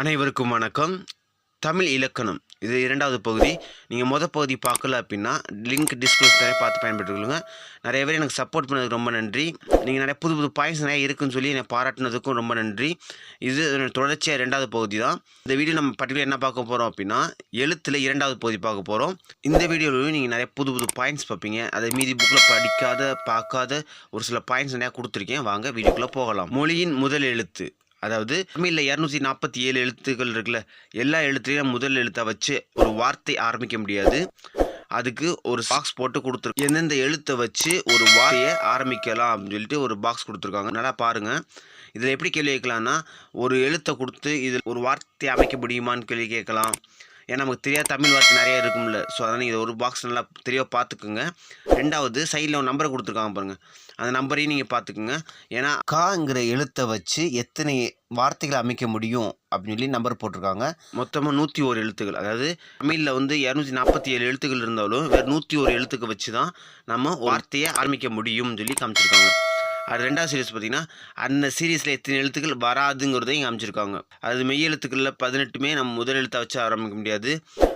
அனைவருக்கும் வணக்கம். தமிழ் இலக்கணம். இது இரண்டாவது பகுதி. நீங்கள் மொதல் பகுதி பார்க்கல அப்படின்னா லிங்க் டிஸ்கிரிப்ஷன் பார்த்து பயன்படுத்திக்கொள்ளுங்க. நிறைய பேர் எனக்கு சப்போர்ட் பண்ணதுக்கு ரொம்ப நன்றி. நீங்கள் நிறைய புது புது பாயிண்ட்ஸ் நிறைய இருக்குன்னு சொல்லி என்னை பாராட்டினதுக்கும் ரொம்ப நன்றி. இது தொடர்ச்சியாக ரெண்டாவது பகுதி தான். இந்த வீடியோ நம்ம பர்டிகுலர் என்ன பார்க்க போகிறோம் அப்படின்னா எழுத்தில் இரண்டாவது பகுதி பார்க்க போகிறோம் இந்த வீடியோவிலையும் நீங்கள் நிறைய புது புது பாயிண்ட்ஸ் பார்ப்பீங்க. அதை மீதி புக்கில் படிக்காத பார்க்காத ஒரு சில பாயிண்ட்ஸ் நிறையா கொடுத்துருக்கேன். வாங்க வீடியோக்குள்ளே போகலாம். மொழியின் முதல் எழுத்து. அதாவது தமிழில் இரநூத்தி நாற்பத்தி ஏழு எழுத்துக்கள் இருக்குல்ல எல்லா எழுத்துலையும் முதல் எழுத்தை வச்சு ஒரு வார்த்தை ஆரம்பிக்க முடியாது. அதுக்கு ஒரு பாக்ஸ் போட்டு கொடுத்துருக்கு எந்தெந்த எழுத்தை வச்சு ஒரு வார்த்தையை ஆரம்பிக்கலாம் அப்படின்னு சொல்லிட்டு ஒரு பாக்ஸ் கொடுத்துருக்காங்க. நல்லா பாருங்கள் இதில் எப்படி கேள்வி கேட்கலாம்னா ஒரு எழுத்தை கொடுத்து இதில் ஒரு வார்த்தை அமைக்க முடியுமான்னு கேள்வி கேட்கலாம். ஏன்னா நமக்கு தெரியாத தமிழ் வார்த்தை நிறைய இருக்கும்ல. ஸோ அதனால் நீங்கள் ஒரு பாக்ஸ் நல்லா தெளிவாக பார்த்துக்குங்க. ரெண்டாவது சைடில் ஒரு நம்பரை கொடுத்துருக்காங்க பாருங்கள் அந்த நம்பரையும் நீங்கள் பார்த்துக்குங்க. ஏன்னா காங்கிற எழுத்தை வச்சு எத்தனை வார்த்தைகளை அமைக்க முடியும் அப்படின்னு சொல்லி நம்பர் போட்டிருக்காங்க. மொத்தமாக நூற்றி ஒரு எழுத்துக்கள். அதாவது தமிழில் வந்து இரநூத்தி நாற்பத்தி ஏழு எழுத்துக்கள் இருந்தாலும் வேறு நூற்றி ஒரு எழுத்துக்கு வச்சு தான் நம்ம வார்த்தையை ஆரம்பிக்க முடியும்னு சொல்லி காமிச்சிருக்காங்க. அது ரெண்டாவது சீரீஸ் பார்த்தீங்கன்னா அந்த சீரீஸில் எத்தனை எழுத்துக்கள் வராதுங்கிறதையும் காமிச்சிருக்காங்க. அது மெய் எழுத்துக்களில் பதினெட்டுமே நம்ம முதல் எழுத்தை வச்சு ஆரம்பிக்க முடியாது.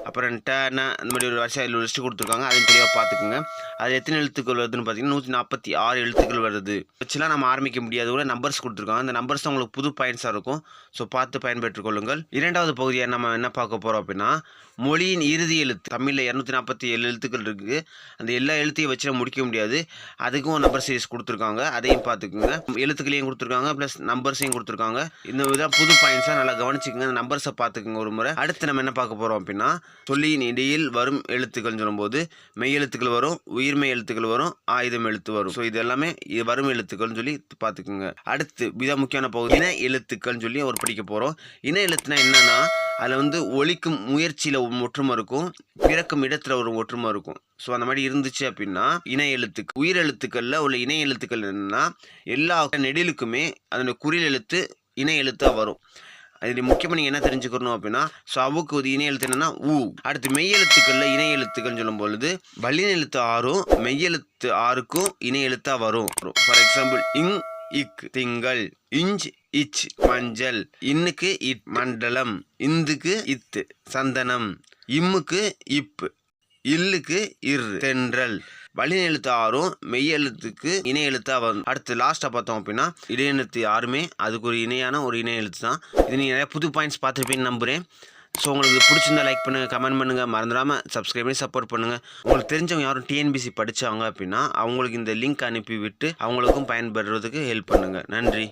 அப்புறம் டேனா அந்த மாதிரி ஒரு வருஷம் அதில் லிஸ்ட்டு கொடுத்துருக்காங்க. அதையும் தெளிவாக பார்த்துக்குங்க. அது எத்தனை எழுத்துக்கள் வருதுன்னு பார்த்தீங்கன்னா நூற்றி நாற்பத்தி ஆறு எழுத்துக்கள் வருது. வச்சுலாம் நம்ம ஆரம்பிக்க முடியாது. கூட நம்பர்ஸ் கொடுத்துருக்காங்க. அந்த நம்பர்ஸ் உங்களுக்கு புது பாயிண்ட்ஸாக இருக்கும். ஸோ பார்த்து பயன்பெற்றுக் கொள்ளுங்கள். இரண்டாவது பகுதியை நம்ம என்ன பார்க்க போகிறோம் அப்படின்னா மொழியின் இறுதி எழுத்து. தமிழில் இரநூத்தி நாற்பத்தி ஏழு எழுத்துக்கள் இருக்குது. அந்த எல்லா எழுத்தையும் வச்சு நம்ம முடிக்க முடியாது. அதுக்கும் நம்பர் சீரிஸ் கொடுத்துருக்காங்க. அதையும் பார்த்துக்குங்க எழுத்துக்களையும் கொடுத்துருக்காங்க ப்ளஸ் நம்பர்ஸையும் கொடுத்துருக்காங்க. இந்த இதான் புது பாயிண்ட்ஸாக நல்லா கவனிச்சுக்கோங்க. அந்த நம்பர்ஸை பார்த்துக்குங்க ஒரு முறை. அடுத்து நம்ம என்ன பார்க்க போகிறோம் அப்படின்னா சொல்லியின் இடையில் வரும் எழுத்துக்கள்னு சொல்லும்போது மெய் எழுத்துக்கள் வரும் உயிர்மெய் எழுத்துக்கள் வரும் ஆயுதம் எழுத்து வரும். ஸோ இது எல்லாமே இது வரும் எழுத்துக்கள்னு சொல்லி பார்த்துக்குங்க அடுத்து மிக முக்கியமான பகுதி இன எழுத்துக்கள்னு சொல்லி ஒரு படிக்க போகிறோம் இன எழுத்துனா என்னன்னா அதில் வந்து ஒழிக்கும் முயற்சியில் ஒற்றுமை இருக்கும் பிறக்கும் இடத்துல ஒரு ஒற்றுமை இருக்கும். ஸோ அந்த மாதிரி இருந்துச்சு அப்படின்னா இணை எழுத்துக்கு உயிர் எழுத்துக்களில் உள்ள இணை எழுத்துக்கள் என்னென்னா எல்லா நெடிலுக்குமே அதனுடைய குறில் எழுத்து இணை எழுத்தாக வரும். அதில் முக்கியமாக நீங்கள் என்ன தெரிஞ்சுக்கணும் அப்படின்னா ஸோ அவுக்கு ஒரு இணை எழுத்து என்னென்னா ஊ. அடுத்து மெய் எழுத்துக்களில் இணை எழுத்துக்கள்னு சொல்லும் பொழுது வல்லின எழுத்து ஆறும் மெய் எழுத்து ஆறுக்கும் இணை எழுத்தாக வரும். ஃபார் எக்ஸாம்பிள் இங் இக் திங்கள் இஞ்ச் இச் மஞ்சள் இன்னுக்கு இட் மண்டலம் இந்துக்கு இத்து சந்தனம் இம்முக்கு இப் இல்லுக்கு இர் தென்றல். வழிநெழுத்து ஆறும் மெய் எழுத்துக்கு இணை எழுத்தா வரும் அடுத்து லாஸ்ட்டாக பார்த்தோம் அப்படின்னா இடையெழுத்து யாருமே? அதுக்கு ஒரு இணையான ஒரு இணை எழுத்து தான் இது நீங்கள் நிறைய புது பாயிண்ட்ஸ் பார்த்துருப்பீங்கன்னு நம்புகிறேன் ஸோ உங்களுக்கு பிடிச்சிருந்தா லைக் பண்ணுங்கள் கமெண்ட் பண்ணுங்கள் மறந்துடாமல் சப்ஸ்கிரைப் பண்ணி சப்போர்ட் பண்ணுங்கள் உங்களுக்கு தெரிஞ்சவங்க யாரும் டிஎன்பிசி படித்தாங்க அப்படின்னா அவங்களுக்கு இந்த லிங்க் அனுப்பி விட்டு அவங்களுக்கும் பயன்படுறதுக்கு ஹெல்ப் பண்ணுங்கள் நன்றி.